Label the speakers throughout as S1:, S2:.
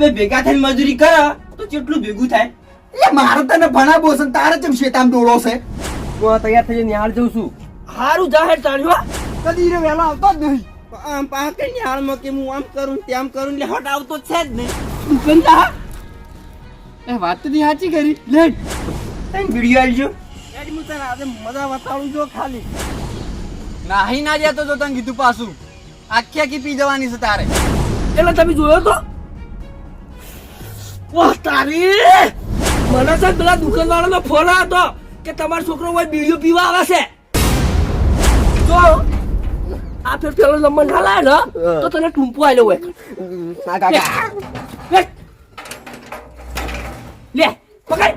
S1: બે ભેગા થઈને મજૂરી કરો તો કેટલું ભેગું થાય?
S2: એટલે મારે તને ભણાવો છે તારે ચમ શેતામ ડોળો છે?
S3: હું તૈયાર થઈ નિહાળ જઉં છું.
S1: હારું જાહેર ચાલ્યો
S2: કદી રે વહેલા આવતો જ નહીં.
S1: આમ પાકે નિહાળમાં કે હું આમ કરું તેમ કરું એટલે હટ આવતો છે જ નહીં. દુકાનદાર
S2: એ વાત તો સાચી કરી. લે.
S1: તને વિડિયો આલજો. એડી હું તને આજે મજા બતાવું જો ખાલી.
S2: નાહી ના જતો તો તને કીધું પાછું. આખી આખી પી જવાની છે તારે.
S3: એટલે તમે જોયો તો? વાહ તારી! મને છે પેલા દુકાનવાળાનો ફોન આવ્યો હતો કે તમારો છોકરો કોઈ બીડીઓ પીવા આવે છે. તો આ ફેર પેલો નંબર ના લાવે ને તો તને ટૂંપો આલ્યો હોય. લે લે. પકડ.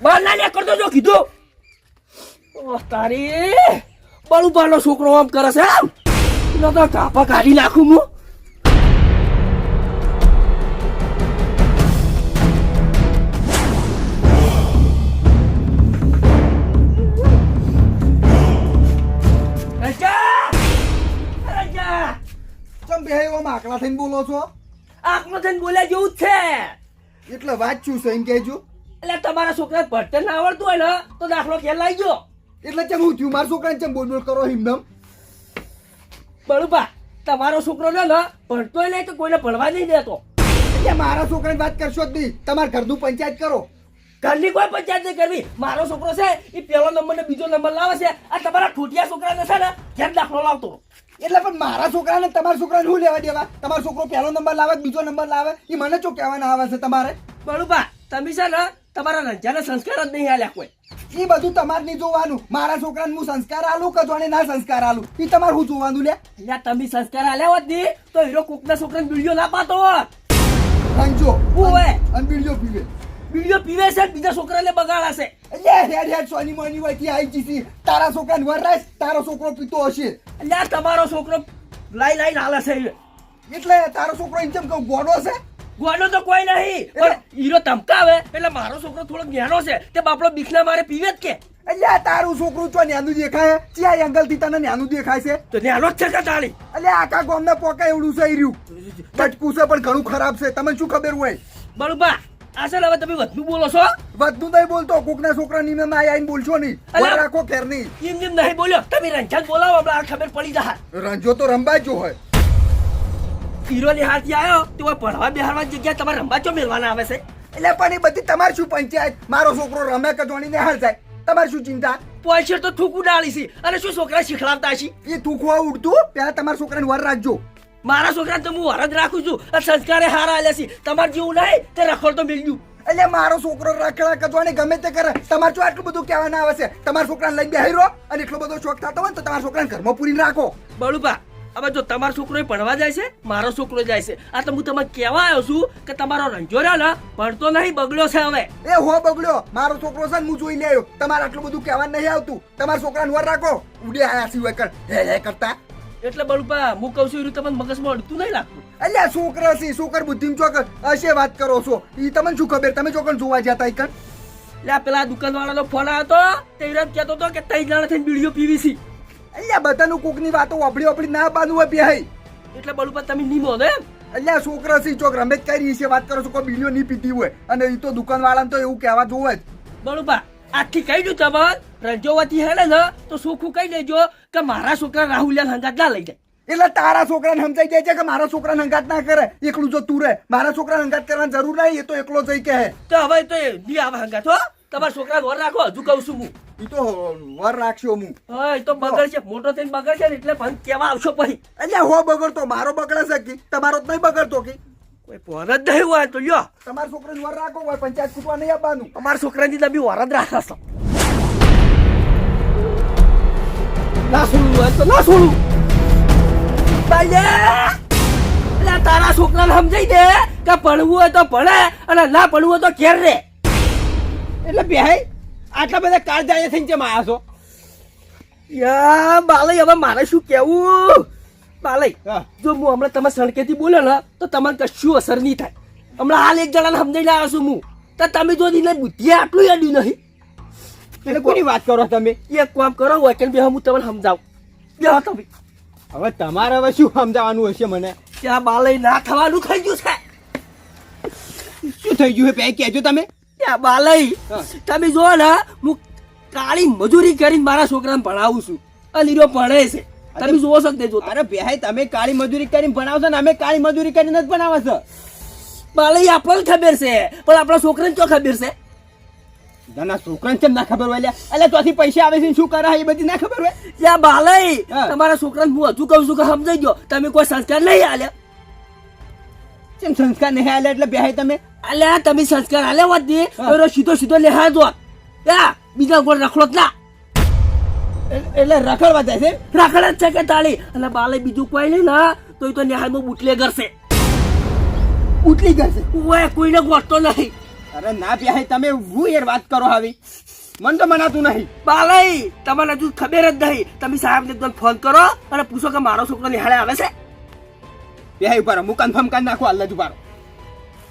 S3: બહાર ના લે કરતો જો કીધું. તારી. બળુબાનો છોકરો આમ કરે છે આમ ન તો કાપા કાઢી નાખું હું.
S2: આકડા થઈને બોલો છો?
S3: આંખમાં થઈને બોલ્યા જેવું જ છે.
S2: એટલે વાત છે કહેજો.
S3: એટલે તમારા છોકરા ભણતર ના આવડતું હોય ને તો દાખલો ખેલ લાવી ગયો.
S2: એટલે ચમ હું થયું? મારા છોકરાને ચમ બોલ બોલ કરો હિમદમ
S3: બળુપા તમારો છોકરો ને ને ભણતોય નહીં તો કોઈને ભણવા નહીં દેતો.
S2: એટલે મારા છોકરાની વાત કરશો જ નહીં. તમારા ઘરનું પંચાયત કરો.
S3: ઘરની કોઈ પંચાયત નહીં કરવી. મારો છોકરો છે એ પહેલો નંબર ને બીજો નંબર લાવે છે. આ તમારા ઠોટિયા છોકરાને છે ને ઘેર દાખલો લાવતો.
S2: એટલે પણ મારા છોકરાને તમારા છોકરાને શું લેવા દેવા? તમારો છોકરો પહેલો નંબર લાવે બીજો નંબર લાવે? એ મને શું કહેવાના આવે છે તમારે?
S3: બળુપા તમે છે ને તમારા રંજાના સંસ્કાર જ નહીં આલ્યા કોઈ.
S2: એ બધું તમારે નહીં જોવાનું. મારા છોકરાને હું સંસ્કાર આલું કે જોને ના સંસ્કાર આલું? એ તમારે શું જોવાનું લે?
S3: એટલે તમે સંસ્કાર આલ્યા હોત નહીં તો હીરો કોકના છોકરાને બીડીઓ ના પાતો હોત.
S2: રંજો અન બીડીઓ પીવે.
S3: બીડીઓ પીવે છે ને બીજા છોકરાને બગાડાશે.
S2: લે હેડ હેડ સોની મોની હોયથી આવી જઈશી તારા છોકરાને વરરાશ તારો છોકરો પીતો હશે.
S3: એટલે તમારો છોકરો લાઈ લાઈ હાલે છે.
S2: એટલે તારો છોકરો એમ કેમ કહું ગોડો છે?
S3: ગોડો તો કોઈ નહીં. પણ હીરો ધમકાવે. એટલે મારો છોકરો થોડો જ્ઞાનો છે. તે બાપડો બીખના મારે પીવે જ કે.
S2: અલ્યા તારું છોકરું છો ન્યાનું દેખાય? ચિયા એંગલથી તને ન્યાનું દેખાય છે?
S3: તો ન્યાનો જ છે કે તાળી
S2: એટલે આખા ને પોકા એવડું છે રહ્યું બચકું છે? પણ ઘણું ખરાબ છે. તમને શું ખબર હોય?
S3: બળુબા આ છે હવે તમે વધુ બોલો છો?
S2: વધુ નહીં બોલતો. કોકના છોકરા ની મેં આવીને બોલશો નહીં. અલ્યા રાખો ખેર નહીં
S3: એમ જેમ નહીં બોલ્યો. તમે રંજાન બોલાવો આપણે આ ખબર પડી જા
S2: રંજો તો રમવા જ હોય.
S3: હીરો ની આવ્યો તો ભણવા જગ્યા જગ્યાએ તમારે ચો મેળવાના આવે છે?
S2: એટલે પણ એ બધી તમારી શું પંચાયત? મારો છોકરો રમે કે જોણીને હાલ જાય? તમારી શું ચિંતા?
S3: પોઈચર તો થૂકું ડાળી છે. અને શું છોકરા શીખડાવતા છે?
S2: એ થૂકવા ઉડતું? પેલા તમારા છોકરાને વર રાખજો.
S3: મારા છોકરાને તો હું વરદ રાખું છું. આ સંસ્કારે હારા આલ્યા છે. તમારે જેવું નહીં તે રખોડ તો મેળ્યું
S2: એટલે મારો છોકરો રખડા કચવાને ગમે તે કરે તમારે શું આટલું બધું કહેવાના આવે છે? તમારા છોકરાને લઈને બેહી રહો અને એટલો બધો શોખ થતો હોય તો તમારા છોકરાને ઘરમાં પૂરીને રાખો.
S3: બળુપા હવે જો તમારો છોકરો એ ભણવા જાય છે મારો છોકરો જાય છે. આ તો હું તમને કહેવા આવ્યો છું કે તમારો રંજો રહ્યો ને ભણતો નહીં બગડ્યો છે હવે.
S2: એ હો બગડ્યો. મારો છોકરો છે ને હું જોઈ લેયો. તમારે આટલું બધું કહેવા નહીં આવતું. તમારા છોકરાને વર રાખો. ઉડે આયા સિવાય કર. હે હે કરતા.
S3: એટલે બળુપા હું કહું છું એ તમને મગજમાં અડતું નહીં લાગતું.
S2: અલ્યા છોકરા છે છોકર બુદ્ધિમ ચોકર. હશે વાત કરો છો. એ તમને શું ખબર? તમે ચોકર જોવા જતા કર
S3: એટલે પેલા દુકાનવાળાનો ફોન આવ્યો હતો તે કેતો હતો કે તઈ જણા થઈને બીડીઓ પીવી છે.
S2: અલ્યા બધાનું કોકની વાતો વાપડી વાપડી ના બાંધવું હોય ભાઈ.
S3: એટલે બળુપા તમે નીમો ને
S2: અલ્યા છોકરા સી ચોક રમેશ કઈ છે વાત કરો છો કોઈ બીડીઓ નહીં પીતી હોય. અને એ તો દુકાન વાળાને તો એવું કહેવા જોવે જ.
S3: બળુપા આખી કહી દઉં તમાર રંજોવાથી હેડે ને તો સુખું કહી દેજો કે મારા છોકરા રાહુલ હંગાત ના લઈ જાય.
S2: એટલે તારા છોકરાને સમજાઈ જાય છે કે મારા છોકરાને હંગાત ના કરે. એકલું જો તું રહે. મારા છોકરાને હંગાત કરવાની જરૂર નહીં એ તો એકલો જઈ કહે
S3: તો હવે તો એ નહીં આવે હંગાત હો. તમારા છોકરા વર રાખો હજુ કહું છું હું.
S2: એ તો વર રાખશો હું.
S3: હા એ તો બગડશે. મોટો થઈને બગડશે ને એટલે પણ કેવા આવશો પછી.
S2: એટલે હો બગડતો મારો બગડે છે કે? તમારો જ નહીં બગડતો કે?
S3: કોઈ જ નહીં હોય તો લ્યો.
S2: તમારા છોકરાને વર રાખો હોય પંચાયત કૂટવા નહીં આપવાનું.
S3: અમારા છોકરાની તમે વર જ છો. ના છોડું હોય તો ના છોડું. બાલ્યા! તારા છોકરાને સમજાઈ દે કે ભણવું હોય તો ભણે અને ના ભણવું હોય તો ઘેર રે
S1: એટલે બેહાઈ આટલા બધા કાળજાયા થઈને કેમ આવ્યા છો?
S3: યા બાલય હવે મારે શું કેવું? બાલય જો હું હમણાં તમે સણકેથી બોલે ને તો તમારે કશું અસર નહીં થાય. હમણાં હાલ એક જણાને સમજાઈને આવ્યો છું હું. તો તમે જો દીને બુદ્ધિ આટલું યાડ્યું નહીં.
S1: એટલે કોની વાત કરો તમે?
S3: એક કામ કરો હોય કે બે હું તમને સમજાવું. બે તમે.
S1: હવે તમારે હવે શું સમજાવવાનું હશે મને?
S3: ત્યાં બાલય ના થવાનું થઈ ગયું છે.
S1: શું થઈ ગયું છે? પે કહેજો તમે.
S3: બાલય તમે જો ને હું કાળી મજૂરી કરીને મારા છોકરાને ભણાવું છું. અને હીરો ભણે છે. તમે જોવો છો કે નહીં
S1: અરે બેહાઈ તમે કાળી મજૂરી કરીને ભણાવશો ને અમે કાળી મજૂરી કરીને જ ભણાવે છે
S3: બાલય આપણને ખબર છે પણ આપણા છોકરાને તો ખબર છે?
S1: નાના છોકરાને કેમ ના ખબર હોય લ્યા? અલ્યા ત્યાંથી પૈસા આવે છે શું કરે? એ બધી ના ખબર હોય?
S3: ત્યાં બાલય તમારા છોકરાને હું હજુ કહું છું કે સમજાઈ ગયો તમે કોઈ સંસ્કાર નહીં આલ્યા.
S1: કેમ સંસ્કાર નહીં આલે એટલે બેહાઈ તમે
S3: અલ્યા તમે સંસ્કાર હોત ને
S1: હા.
S3: તો સીધો સીધો લેહાર દો યા બીજા ગોળ રખડો જ ના
S1: એટલે રખડવા જાય છે?
S3: રખડે જ છે કે તાળી. અને બાલે બીજું કોઈ નહીં ના તો એ તો નિહાળમાં બુટલે કરશે
S1: ઉટલી કરશે
S3: ઓય કોઈને ગોઠતો નહીં.
S1: અરે ના બેહાઈ તમે હું યાર વાત કરો આવી મન તો મનાતું નહીં.
S3: બાલય તમને હજુ ખબર જ નહીં. તમે સાહેબ ને એકદમ ફોન કરો અને પૂછો કે મારો છોકરો નિહાળે આવે છે?
S1: બેહાઈ ઉપર હું કન્ફર્મ કરી નાખું અલ્લા જ ઉપાડો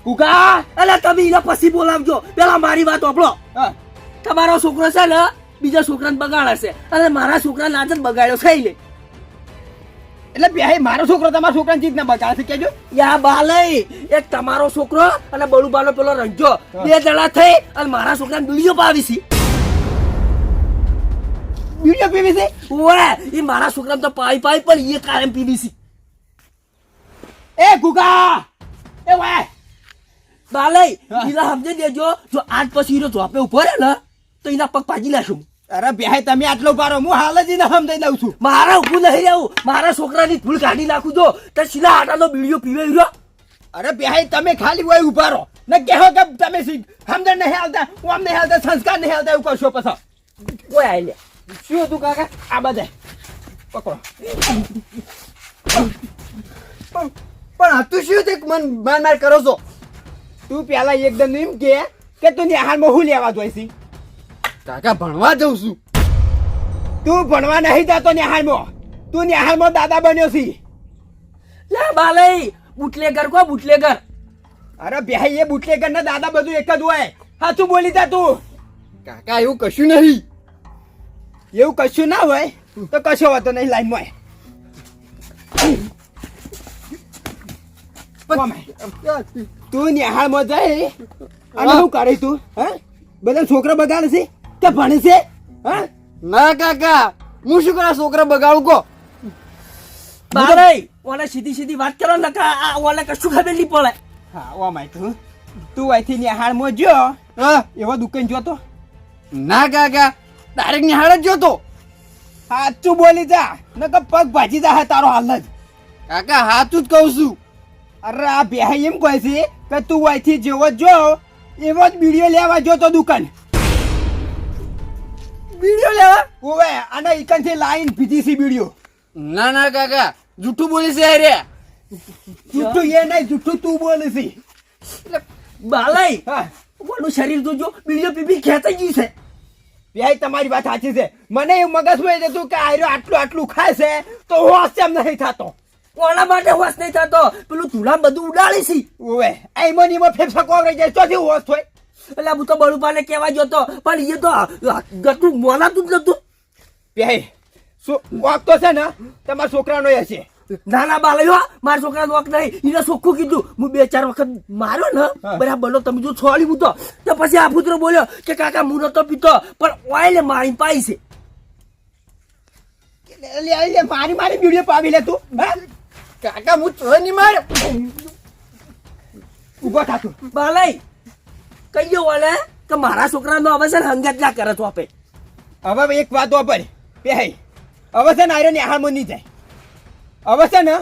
S1: કુકા
S3: અલે તમે એને પછી બોલાવજો. પેલા મારી વાત ઓપડો તમારો છોકરો છે ને બીજા છોકરાને બગાડે છે. અને મારા છોકરાને આજ બગાડ્યો છે લે
S1: એટલે બેહાઈ મારો છોકરો તમારા છોકરાને જીત ના બગાડશે કેજો
S3: યા બાલય એક તમારો છોકરો અને બળુબાનો પેલો રંજો. બે જણા થઈ અને મારા છોકરાને બીડીઓ પાવી છે.
S1: વીડિયો પીવી છે?
S3: ઓય એ મારા છોકરાને તો પાઈ પાઈ પણ એ કાયમ પીવી છે.
S1: એ ગુગા! એ વાય!
S3: બાલય ઈલા સમજે દેજો જો આજ પછી હીરો ઝોપે ઊભો રહે ને તો એના પગ પાજી લેશું.
S1: અરે બેહાઈ તમે આટલો પારો હું હાલ જ એને સમજાઈ દઉં છું.
S3: મારા ઊભું નહીં રહેવું. મારા છોકરાની ધૂળ કાઢી નાખું જો. તો સીધા આટાનો બીડીઓ પીવે રહ્યો
S1: અરે બેહાઈ તમે ખાલી હોય ઊભા રહો. ને કહેવો કે તમે સમજણ નહીં હાલતા આમ નહીં હાલતા સંસ્કાર નહીં હાલતા એવું કરશો પછી.
S3: કોઈ આઈ લે.
S1: શું હતું કાકા? આ બધા. પકડો.
S2: પણ હતું તું શું તે મન માર માર કરો છો?
S1: તું પેલા એકદમ એમ કે કે તું નિહાળમાં હું લેવા જોઈ છી?
S2: કાકા ભણવા જઉં છું.
S1: તું ભણવા નહીં જતો નિહાળમાં તું નિહાળમાં દાદા બન્યો છી.
S3: લે બાલય બુટલેગર કો બુટલેગર.
S1: અરે ભાઈ એ બુટલેગર ને દાદા બધું એક જ હોય. સાચું બોલી જા તું.
S2: કાકા એવું કશું નહીં.
S1: એવું કશું ના હોય તો કશો વાતો નહીં લાઈનમાં. તું નિહાળમાં જાય અને શું કરે તું? હા? બધા છોકરા બગાડે છે? કે ભણે છે? હા?
S2: ના કાકા. હું શું કરા છોકરા બગાડું? કો.
S3: બારાઈ ઓને સીધી સીધી વાત કરો ને કે આ ઓને કશું ખબર નહીં પડે.
S1: હા ઓ માય તું. તું અહીંથી નિહાળમાં જો
S2: હા?
S1: એવો દુકાન જોતો
S2: ના કાકા. ડાયરેક્ટ નિહાળ જ જોતો
S1: સાચું બોલી જા. નકર પગ ભાજી જા તારો હાલ જ
S2: કાકા હાચું જ કહું છું.
S1: અરે આ બેહાઈ એમ કહે છે કે તું અહીંથી જેવો જો એવો જ વીડિયો લેવા જોતો દુકાન.
S3: વીડિયો લેવા?
S1: ઓવે અને ઇકનથી લાઈન પીધી સી વીડિયો.
S2: ના ના કાકા જૂઠું બોલી છે અરે
S1: જૂઠું એ નહીં જૂઠું તું બોલી છે
S3: બાલાઈ
S1: હા.
S3: ઓનું શરીર જો વીડિયો પીપી ખેંચાઈ ગયું છે.
S1: ભાઈ તમારી વાત સાચી છે. મને એવું મગજમાં જતું કે આયરો આટલું આટલું ખાય છે તો હોશ કેમ નહીં થતો.
S3: કોના માટે હોશ નહીં થતો? પેલું ચૂલા બધું ઉડાડી છે.
S1: ઓવે આઈમો નીમો ફેફસા કોવરાઈ જાય. ચોથી હોશ થાય
S3: એટલે હું તો બળુપાને કહેવા જતો પણ એ તો ગતું મોનાતું જ નતું.
S1: શું વાક તો છે ને? તમારા છોકરાનો એ છે.
S3: નાના બાલયો મારા છોકરા વોક નહીં. એને ચોખ્ખું કીધું. હું બે ચાર વખત માર્યો ને બરાબર બોલો તમે જો છોડી મૂતો તો પછી આ પુત્ર બોલ્યો કે કાકા હું નતો પીતો પણ ઓઇલ મારી પાઈ છે.
S1: લે લે લે, મારી મારી બીડીઓ પાવી લે તું. હા?
S2: કાકા હું ચોય નહીં માર્યો
S1: ઊભો થાતું તું.
S3: બાલય કહીયો વાલે કે મારા છોકરાનો હવે છે ને હંગાત ના કરે તો આપે
S1: હવે એક વાત વાપર. બેહાઈ. હવે છે ને આર્યો નિહાળમાં નહીં જાય. હવે છે ને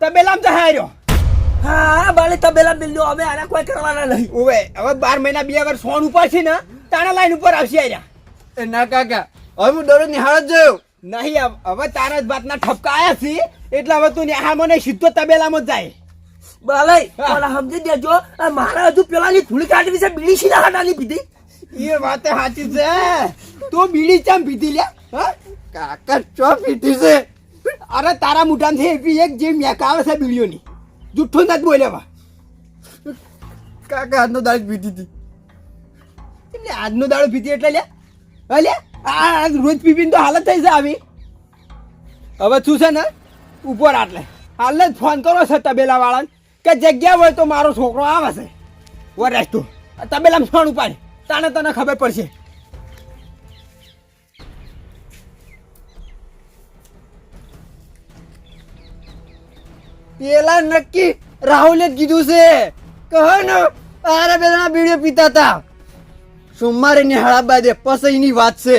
S1: તબેલામ જાય આર્યો.
S3: હા બાલે તબેલા બિલ્લો હવે આના કોઈ કરવાના નહીં.
S1: ઓવે હવે બાર મહિના બે વર્ષ ફોન ઉપર છે ને તાણા લાઈન ઉપર આવશે આર્યા.
S2: ના કાકા હવે હું દરરોજ નિહાળ જ જોયો
S1: નહીં હવે- તારા જ વાતના ઠપકા આયા છે. એટલે હવે તું હા મને સીધો તબેલામાં જ જાય.
S3: બાલય
S1: હા.
S3: સમજી દેજો મારા હજુ પેલાની ધૂળ કાઢવી છે બીડી સીધા હાટાની પીધી
S1: એ વાત સાચી છે. તું બીડી ચમ પીધી લ્યા? હા?
S2: કાકા ચો પીધી છે?
S1: અરે તારા મુઠામાંથી એવી એક જે મેક આવે છે બીડીઓની. જુઠ્ઠું નથી બોલ્યા
S2: કાકા આજનો દાળ પીધી હતી.
S1: એટલે આજનો દાડો પીધી એટલે લે અલે આ રોજ પીપીને તો હાલત થઈ છે આવી. હવે શું છે ને ઉપર આટલે હાલ જ ફોન કરો છે તબેલા વાળાને કે જગ્યા હોય તો મારો છોકરો આવે છે. વરેશ તું તબેલામાં ફોન ઉપાડ. તાને તને ખબર પડશે.
S4: પેલા નક્કી રાહુલે જ કીધું છે. કહો ને અરે બેના બીડીઓ પીતા હતા સોમવારે નિહાળા બાદે પછી વાત છે.